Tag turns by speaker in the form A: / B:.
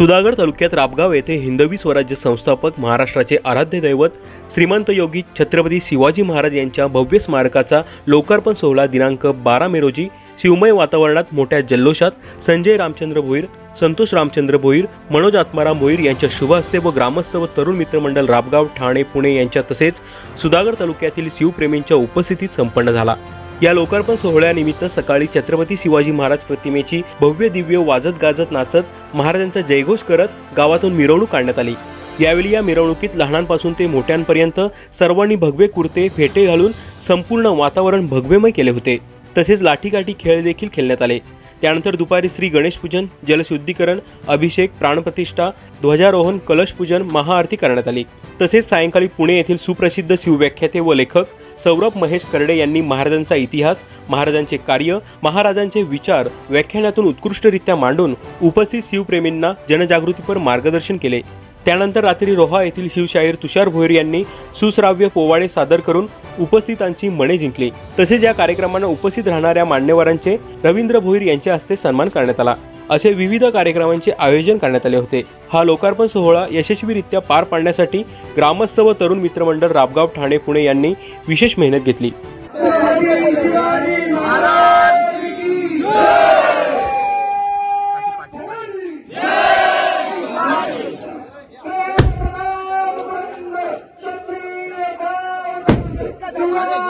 A: सुधागड तालुक्यात राबगाव येथे हिंदवी स्वराज्य संस्थापक महाराष्ट्राचे आराध्य दैवत श्रीमंत योगी छत्रपती शिवाजी महाराज यांच्या भव्य स्मारकाचा लोकार्पण सोहळा दिनांक बारा मे रोजी शिवमय वातावरणात मोठ्या जल्लोषात संजय रामचंद्र भोईर संतोष रामचंद्र भोईर मनोज आत्माराम भोईर यांच्या शुभ हस्ते व ग्रामस्थ व तरुण मित्रमंडळ राबगाव ठाणे पुणे यांच्या तसेच सुधागड तालुक्यातील शिवप्रेमींच्या उपस्थितीत संपन्न झाला. या लोकार्पण सोहळ्यानिमित्त सकाळी छत्रपती शिवाजी महाराज प्रतिमेची भव्य दिव्य वाजत गाजत नाचत महाराजांचा जयघोष करत गावातून मिरवणूक काढण्यात आली. यावेळी या मिरवणुकीत लहानांपासून ते मोठ्यांपर्यंत सर्वांनी भगवे कुर्ते फेटे घालून संपूर्ण वातावरण भगवेमय केले होते. तसेच लाठीकाठी खेळ देखील खेळण्यात आले. त्यानंतर दुपारी श्री गणेश पूजन जलशुद्धीकरण अभिषेक प्राणप्रतिष्ठा ध्वजारोहण कलशपूजन महाआरती करण्यात आली. तसेच सायंकाळी पुणे येथील सुप्रसिद्ध शिवव्याख्याते व लेखक सौरभ महेश कर्डे यांनी महाराजांचा इतिहास महाराजांचे कार्य महाराजांचे विचार व्याख्यानातून उत्कृष्टरित्या मांडून उपस्थित शिवप्रेमींना जनजागृतीपर मार्गदर्शन केले. त्यानंतर रात्री रोहा येथील शिवशाहीर तुषार भोईर यांनी सुश्राव्य पोवाडे सादर करून उपस्थितांची मने जिंकली. तसेच या कार्यक्रमांना उपस्थित राहणाऱ्या मान्यवरांचे रवींद्र भोईर यांच्या हस्ते सन्मान करण्यात आला. असे विविध कार्यक्रमांचे आयोजन करण्यात आले होते. हा लोकार्पण सोहळा यशस्वीरित्या पार पाडण्यासाठी ग्रामस्थ व तरुण मित्रमंडळ राबगाव ठाणे पुणे यांनी विशेष मेहनत घेतली.
B: शिवाजी